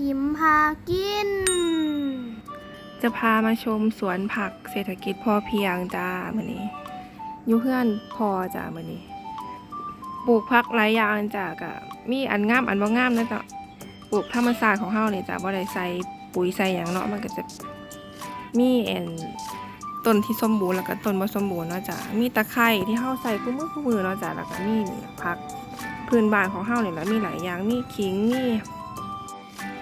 อิ่มพากิน จะพามาชมสวนผักเศรษฐกิจพอเพียงจ้ามื้อนี้อยู่เพื่อนพอจ้ามื้อนี้ปลูกผักหลายอย่างจ้าก็มีอันงามอันบ่งามนะจ้ะปลูกธรรมชาติของเฮานี่จ้ะบ่ได้ใส่ปุ๋ยใส่หยังเนาะมันก็จะมีอันต้นที่สมบูรณ์แล้วก็ต้นบ่สมบูรณ์เนาะจ้ะมีตะไคร้ที่เฮาใส่คู่มือคู่มือเนาะจ้ะแล้วก็มีผักพื้นบ้านของเฮาเนี่ยแหละมีหลายอย่างมีขิงมี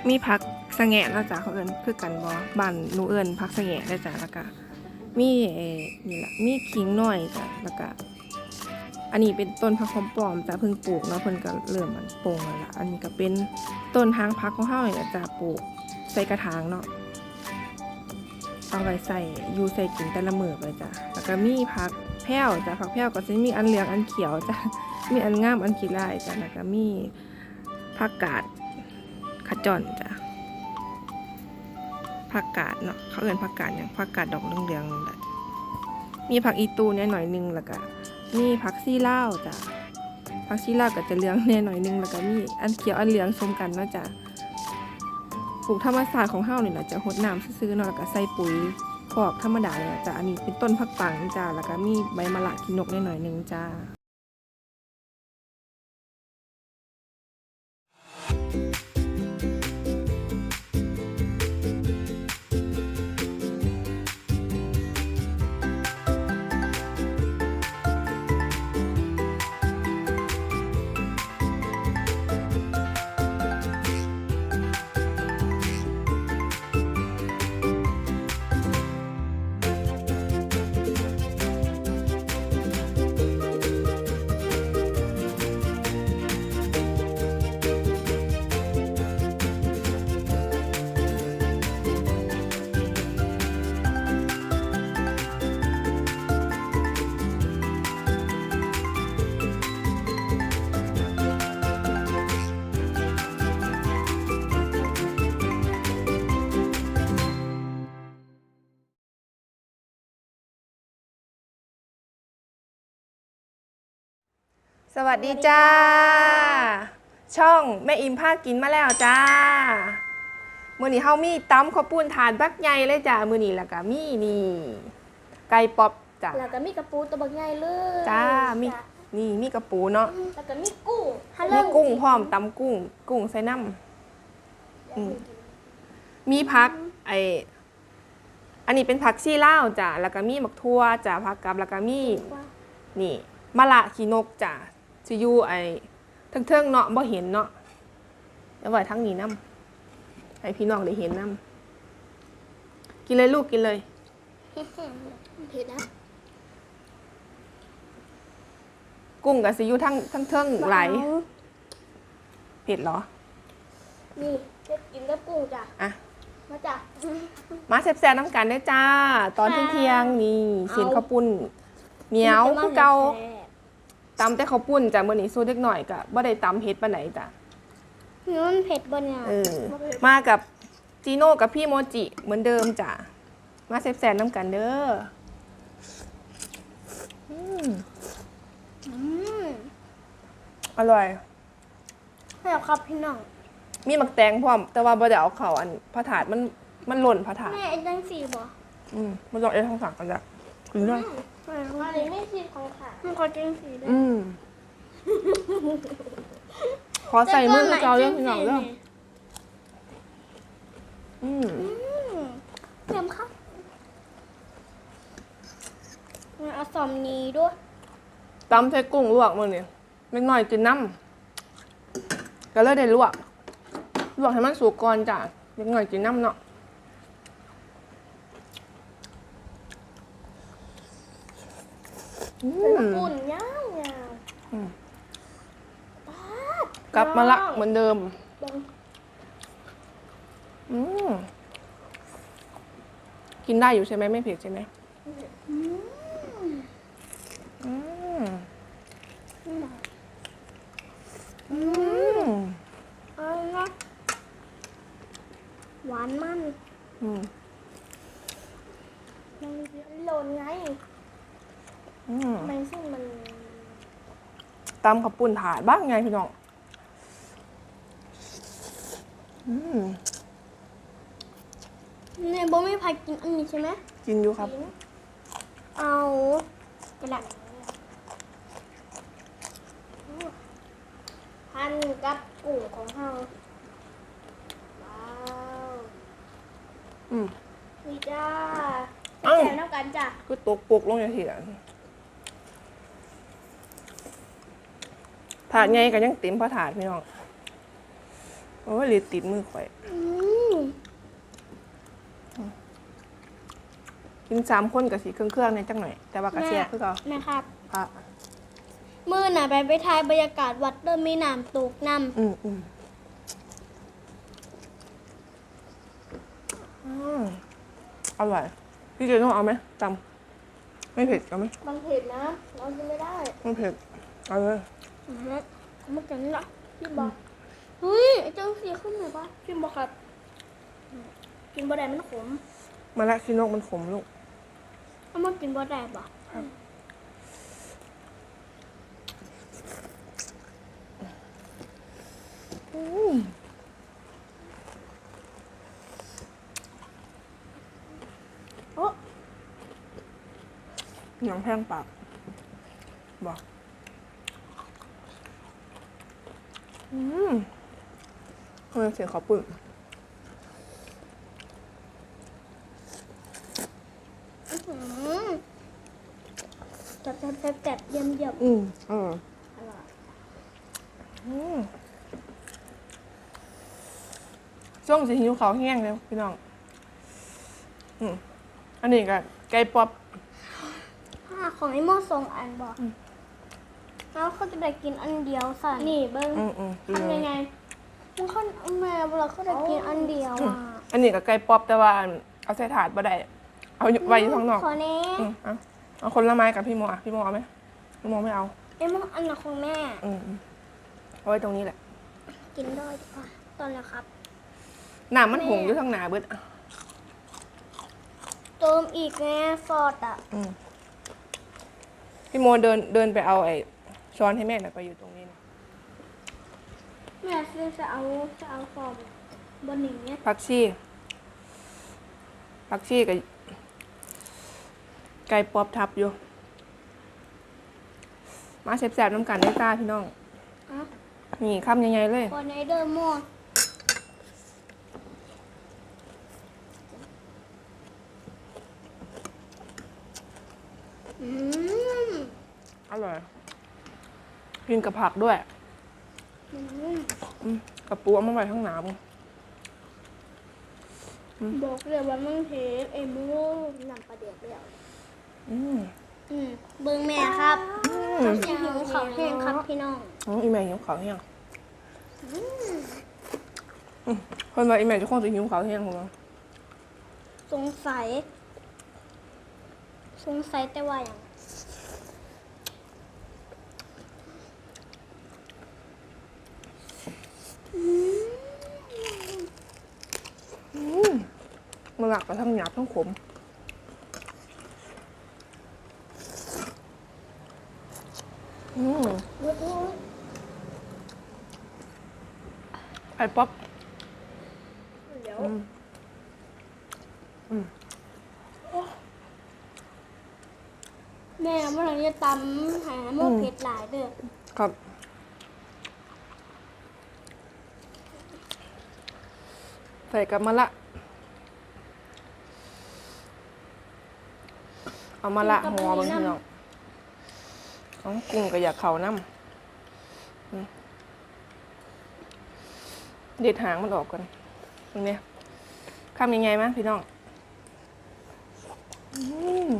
มีผักสะแงะเนาะจ้ะเขาเอินคือกันบ่บ้านหนูเอินผักสะแงะได้จ้ะแล้วก็มีเอ่อนี่ละมีขิงน้อยจ้ะแล้วก็อันนี้เป็นต้นผักหอมปลอมจ้ะเพิ่งปลูกเนาะเพิ่นก็เริ่มมันโป่งแล้วล่ะอันนี้ก็เป็นต้นทางผักของเฮานี่แหละจ้ะปลูกใส่กระถางเนาะเอาไว้ใส่อยู่ใส่กินแต่ละมื้อไปจ้ะแล้วก็มีผักแพ้วจ้ะผักแพ้วก็จะมีอันเหลืองอันเขียวจ้ะมีอันงามอันขี้ลายจ้ะแล้วก็มีผักกาด ขจรจ้ะผักกาดเนาะเขาเอิ้นผักกาดอย่างผักกาดดอกเหลืองๆนั่นแหละมีผักอีตูเนี่ยหน่อยหนึงแล้วก็มีผักซี่ล่าวจ้ะผักซี่ล่าวก็จะเหลืองแน่หน่อยหนึงแล้วก็มีอันเขียวอันเหลืองชมกันเนาะจ้ะปลูกธรรมศาสตร์ของเฮานี่แหละจะหดน้ำซื้อๆเนาะแล้วก็ใส่ปุ๋ยพอกธรรมดาเนี่ยจ้ะอันนี้เป็นต้นผักปังจ้ะแล้วก็มีใบมะละกินนกแน่หน่อยหนึงจ้า สวัสดีจ้า ช่องแม่อิมพากินมาแล้วจ้า มื้อนี้เฮามีตำข้าวปุ้นถาดบักใหญ่เลยจ้า มื้อนี้แล้วก็มีนี่ ไก่ป๊อปจ้าแล้วก็มีกระปูตัวบักใหญ่เลยจ้ามีนี่มีกระปูเนาะแล้วก็มีกุ้งฮัลโหลมีกุ้งพร้อมตำกุ้ง กุ้งใส่น้ำอืมมีผักไออันนี้เป็นผักชีลาวจ้าแล้วก็มีหมักทั่วจ้าผักกับแล้วก็มีนี่มะละขีนกจ้ะ จะอยู่ไอ้เทิงๆเนาะบ่เห็นเนาะแล้วไว้ทั้งนี้น้ำให้พี่น้องได้เห็นน้ำกินเลยลูกกินเลยเผ็ดนะกุ้งกับซิอยูทั้งทั้งเทิงไหลายเผ็ดเหรอ นี่จะกินกับกุ้งจ้ะอะมาจ้ะมาแซ่บๆน้ำกันได้อจ้า ตอนค่ะเที่ยงๆนี่เสียนเอาข้าวปุ้นเหนียวจะผู้เก่า ตำแต่ข้าวปุ้นจ้ะมื้อนี้สู้เล็กหน่อยก็บ่ได้ตำเฮ็ดปานไหนจ้ะนี่มันเผ็ดบนเนี่ยเออมากับจีโน่กับพี่โมจิเหมือนเดิมจ้ะมาแซ่บๆน้ำกันเด้ออืมอืมอร่อยให้เอาครับพี่น้อง มีหมักแตงพร้อม แต่ว่าบ่ได้เอาเข้าอันพระถาดมันมันหล่นพระถาดแม่ไอ้จังสีบ่อืมมันลองเอ็นทางฝั่งกันจ้ะกิน ด้วยอันนี้ไม่สีของค่ะมันขอจังสีด้วยอืม ขอใส่มือเจ้าเรื่องพี่น้องเรื่องอืมเต็มครับงั้นเอาสอมนี้ด้วยตำใส่กุ้งลวกมื้อนี้เล็กน้อยกินน้ำก็เลยได้ลวกลวกให้มันสุกก่อนจ้ะเล็กน้อยกินน้ำเนาะ อืมปุ่นย่างยาวกลับมาละเหมือนเดิมเบิ่งอืมกินได้อยู่ใช่ไหมไม่เผ็ดใช่ไหมอืมอืมเอาละหวานมัน อืมมันหล่นไง อืมทำไมเส้นมันตำขับปุ่นถาดบ้างไงพี่น้องออืมเนี่ยโบไม่พายกินอันนี้ใช่ไหมกินอยู่ครับกินเอากระดาษพันกับกุ้งของเราว้าวอืมนี่จ้าเอ้าแถมน้ำกันจ้ะ ก็ตกปลุกลงอย่างที่ละาดไงก็ยังเต็มพระถาดพี่น้อง โอ้ยหลีติดมือข่อยอืมกินสามคนกับสีเครื่องเครื่องๆในจังหน่อย แต่ว่ากระเทียมคือเขานะครับอะ มือน่ะไปไปถ่ายบรรยากาศวัดเริ่มมีน้ำตกน้อืมอืมอืมอร่อย พี่เจนต้องเอาไหมจำไม่เผ็ดเอาไหมำบางเผ็ดนะ เรากินไม่ได้ ไม่เผ็ด เอาเลย อือฮึเขามากินละพี่บอกเฮ้ยไอ้เจ้าสีขึ้นหน่อยปะพี่บอกครับ กินบ่ได้มันขมมาละคิโนกมันขมลูก เอามากินบ่ได้ปะอืมโอ้หนังแห้งปากบอก อืมทำไมเสียงขอปุ่นอื้อหือจับจับจับจับเยี่ยมเยี่ยมอืมเอออร่อยอืมช่วงสิหิวเขาวแห้งแล้วพี่น้อง อืมอันนี้ก็ไก่ป๊อปอ่าของไอ้โม่สองอันบอก แล้วเขาจะได้กินอันเดียวสันนี่เบิ้งอืมอืมทำยังไงมันเขาแม่เวลาเขาได้กินอันเดียวอะอันนี้ก็ไก่ป๊อปแต่ว่าเอาใส่ถาดบ่ได้เอาอยู่ไว้อยู่ข้างนอกขอเน่อืมเอาเอาคนละไม้กับพี่โมอะพี่โมเอาไหมพี่โมไม่เอาไอ้โม่อันนั้นของแม่ อืมอืมเอาไว้ตรงนี้แหละกินได้ดีกว่าตอนแล้วครับ น้ำมันหงอยู่ข้างหน้าเบิดอะเติมอีกไงซอสอะ อืมพี่โมเดินเดินไปเอาไอ้ ช้อนให้แม่หน่อยไปอยู่ตรงนี้นะแม่ซื้อจะเอาจะเอาซอสบนหนึ่งเนี้ยผักชีผักชีกับไก่ป๊อปทับอยู่ มาแสบๆน้ำกันได้จ้าพี่น้อง อะนี่คำใหญ่ๆเลยขอในเดอร์มั่วอืม อร่อย กินกับผักด้วยอืมอืมกับปูเอามาไว้ข้างหน้ามึงบอกเลยว่ามันเทเอ็มรูนำประเดี๋ยวเดียวอืมอืมเบิ้งแม่ครับอืมอย่าหิวเขาวแห้งครับพี่น้องอ๋ออีแม่หิวขาวแห้งอืมคนว่าอีแม่จะคงจะหิวขาวแห้งของเราสงสัย สงสัยแต่ว่าอย่าง มันหลักกระทั้งหยาบทั้งขมอืมไอ้ป๊อปอืมอืมแม่เมื่อไหร่จะตำหาโมกเผ็ดหลายเด้อครับ ใส่กับมะละ เอามะละหัวบางทีน้องน้องกุ้งก็อยากเขาน้ำอืมเด็ดหางมันออกกันตรงเนี้ยข้ามยังไงมั้ยพี่น้องอืม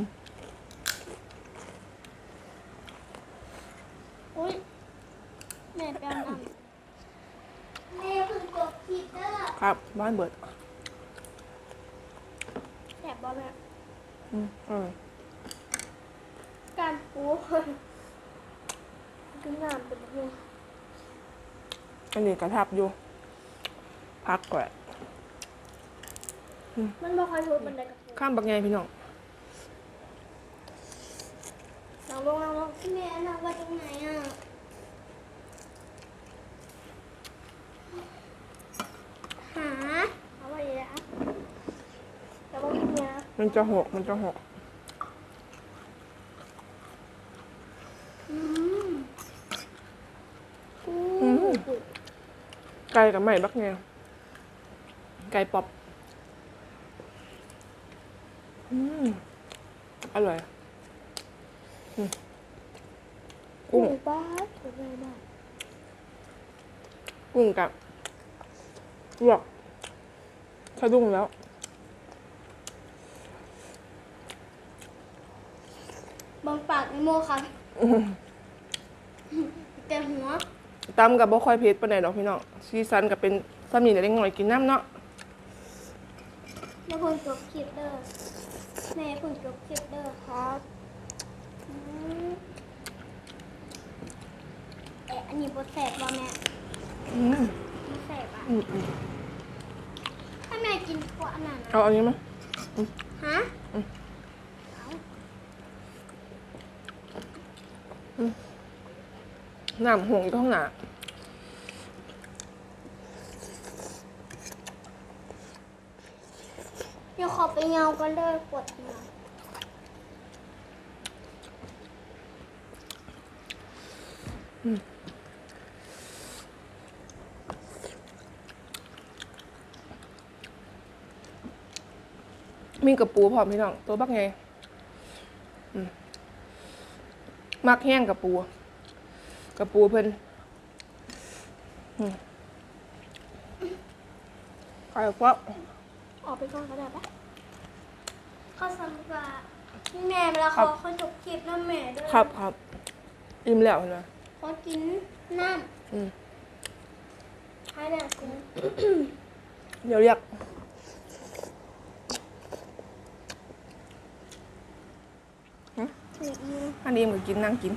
อุ้ยแม่ไปเอาน้ำแม่เพิ่งกดผิดเด้อ ครับ บ้านเบิดแสบบ่แม่อืมเออการปูกินน้ำเป็นเพื่อนอันนี้กระทับอยู่ พักก่อนมันบ่ค่อยพูดบันไดกับปูข้ามบักไงพี่น้องเราลงเราลงแม่น่ะว่าตรงไหนอะหา มันจะหก มันจะหกอืมอืมไก่กับใหม่บักแงไก่ป๊อปอืมอร่อยอืมกุ้งบ้าสวยมากกุ้งกับลวกสะดุ้งแล้ว บางปากใน โมครับแต่หัวตำกับบ่ค่อยเผ็ดปานใดดอกพี่น้องซีซันกับเป็นซ้ำนี่แต่เล็กน้อยกินน้ำเนาะแม่เพิ่งจบคลิปเด้อแม่เพิ่งจบคลิปเด้อครับอืมเอ๊ะอันนี้บทแสบว่าแม่อืมบทแสบอะอืมอืมถ้าแม่กินกว่าอันนั้นเอาอันนี้มาฮะ น้ำหงก็ห้องหนาเดี๋ยวขอไปเงากันเลยปวดหัวมีกับปูพร้อมพี่น้อง ตัวบักไงอืมมักแห้งกับปู กับปูเพิ่นอืมไก่ฟักออกไปก่อนก็ได้ปะเขาสำหรับพี่แม่เวลาครัเขาบเขาจบคลิปน้ำแม่ด้วยครับครับอิ่มแล้วเห็นไหมเขากินน้อืมำให้แม่กินเดี๋ยวเรียกถึงมืออันนี้มือกินนั่งกิน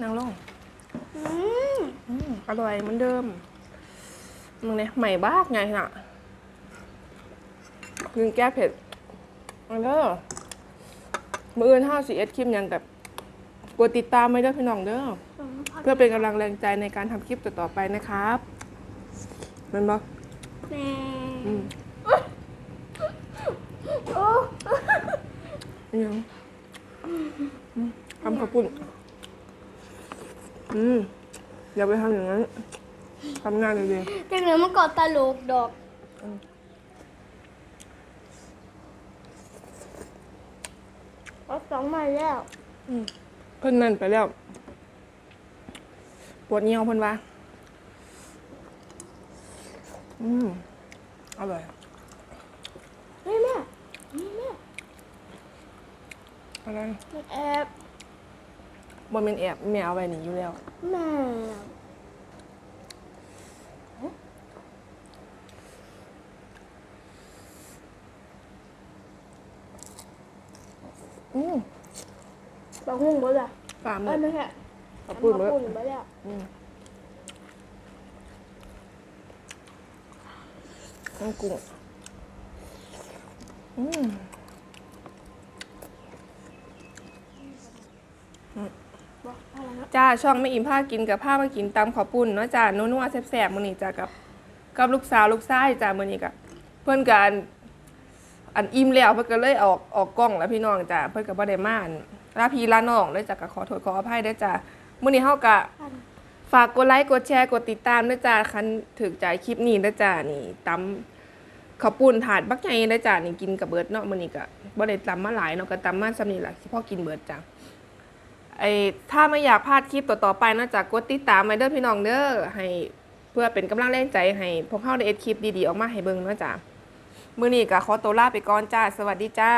นั่งลงอืมอืมอร่อยเหมือนเดิมมึงเนี่ยใหม่บ้ากไงน่ะกินแก้เผ็ดมาเด้อมืออื่นห้าสี่เอสคลิปหยังกับกดติดตามไว้เด้อพี่น้องเด้ออืมพอเพื่อเป็นกำลังแรงใจในการทำคลิปต่อๆไปนะครับแมันบอกแม่อืมโอ้นี่ยังอืมทำข้าวปุ้น อืมอย่าไปทำอย่างนั้นทำงานดีจังเลยมันกอดตลกดอก เอาสองมาแล้วๆอืมเพิ่นนั่นไปแล้ว ปวดเงียวเพิ่นว่าอืมอร่อยเฮ้ยแม่นี่แม่อะไรมันแอบ บนเป็นแอบแมวไว้นี่อยู่แล้ว แม่อืมบางหุ่งบ่ล่ะฝ่ามืเอ้อยไม่ใช่ขอบคุณบาเบิงดหุ่งบ่แล้วอืมน้ำกุ้งอืม บอกอะไรนะ จ้าช่องไม่อิ่มผ้ากินกับผ้ามากินตำขอปุ่นเนาะจ้านัวๆแซ่บๆมื้อนี้จ้ากับกับลูกสาวลูกชายจ้ามื้อนี้กับเพิ่นกันอันอิ่มแล้วเพิ่นก็เลยออกออกกล้องแล้วพี่น้องจ้าเพิ่นก็บ่ได้มานลาพี่ลาน้องเลยจ้าก็ขอโทษขออภัยด้วยจ้ามื้อนี้เฮาก็พันฝากกดไลค์กดแชร์กดติดตามด้วยจ้าคันถึกใจคลิปนี้ด้วยจ้านี่ตำข้าวปุ้นถาดบักใหญ่ด้วยจ้านี่กินกับเบิร์ดเนาะมื้อนี้ก็บ่ได้ตำมาหลายเนาะก็ตำมาซำนี้ล่ะที่พ่อกินเบิร์ดจ้า ไอ้ถ้าไม่อยากพลาดคลิปต่อๆไปเนอกจากกดติดตามไว้เด้อพี่น้องเด้อให้เพื่อเป็นกำลังแรงใจให้พวกเฮาได้เอ็ดคลิปดีๆออกมาให้เบิ่งเนาะจ้ามื้อนี้ก็ขอตัวลาไปก่อนจ้า สวัสดีจ้า